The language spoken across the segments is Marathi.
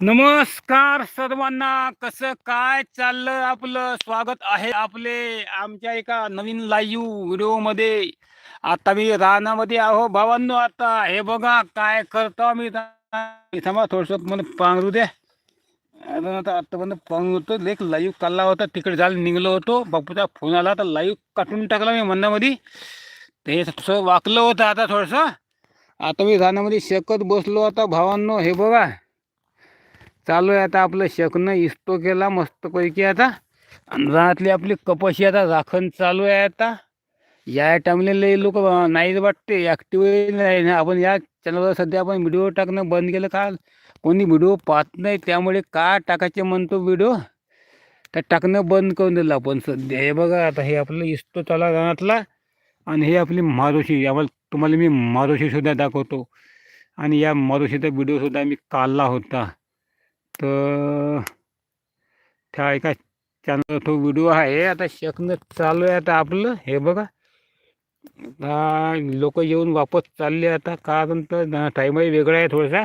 नमस्कार सर्वांना कसं काय चाललं आपलं? स्वागत आहे आपले आमच्या एका नवीन लाईव्ह व्हिडिओमध्ये. आता मी रानामध्ये आहो भावांनो आता हे बघा काय करतो मी थांबा थोडस मला पांघरू द्या. आता आता आतापर्यंत पांघरतो लेख लाईव्ह काढला होता तिकडे जायला निघलो होतो. बापूचा फोन आला तर लाईव्ह काढून टाकला मी मनामध्ये. ते थोडंसं वाकलं होतं आता थोडंसं. आता मी रानामध्ये शेकत बसलो आता भावांनो हे बघा. चालू आहे आता आपलं शकणं इस्तो केला मस्तपैकी आता. आणि रानातली आपली कपाशी आता राखण चालू आहे आता. या टाइमला लई लोक नाहीच वाटते. ॲक्टिव्ह नाही आपण या चॅनलवर सध्या आपण व्हिडिओ टाकणं बंद केलं का? कोणी व्हिडिओ पाहत नाही. त्यामुळे का टाकायचे म्हणतो व्हिडिओ तर टाकणं बंद करून दिलं आपण सध्या. हे बघा आता हे आपलं इस्तो चाला रानातला. आणि हे आपली मारुशी. यावर तुम्हाला मी मारुशीसुद्धा दाखवतो. आणि या मारुशीचा व्हिडिओसुद्धा मी काढला होता. तर त्या एका चॅनल तो व्हिडिओ आहे. आता शकणं चालू आहे आता आपलं. हे बघा. आता लोक येऊन वापस चालले आता. कारण तर टाईमही वेगळा आहे थोडासा.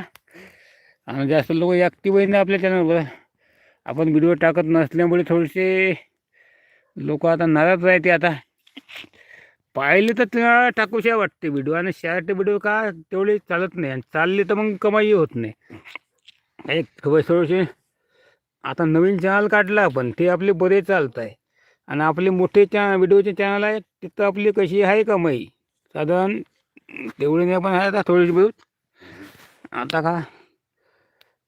आणि जास्त लोक ॲक्टिव्हही नाही आपल्या चॅनलवर आपण व्हिडिओ टाकत नसल्यामुळे थोडेसे लोक आता नाराज राहते आता. पाहिले तर त्या टाकूशा वाटते व्हिडिओ. आणि शॉर्ट व्हिडिओ का तेवढे चालत नाही. आणि चालले तर मग कमाई होत नाही. एक थोडेसे आता नवीन चॅनल काढलं आपण ते आपले बरे चालत आहे आणि आपले मोठे चॅ व्हिडिओचे चॅनल आहे तिथं आपली कशी आहे कमाई? साधारण तेवढी नाही पण आहे आता थोडीशी बहुत. आता का?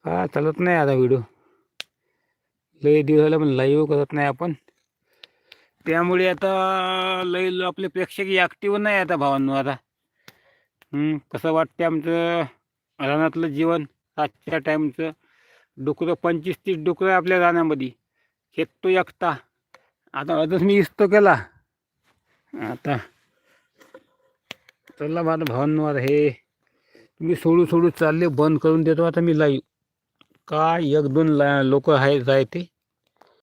का चालत नाही आता व्हिडिओ लई दिवस झाला पण लाईव्ह करत नाही आपण. त्यामुळे आता लई आपले प्रेक्षक ॲक्टिव्ह नाही आता भावांनो आता. कसं वाटते आमचं रानातलं जीवन? आजच्या टाईमचं डुकरं पंचवीस तीस डुकरं आहे आपल्या रानामध्ये. शेकतो एकता आता अर्धच मी इस्तो केला. आता चला माझं भावांनो हे. तुम्ही सोडू सोडू चालले बंद करून देतो. आता मी लाईव्ह काय एक दोन ला लोक आहे जायते.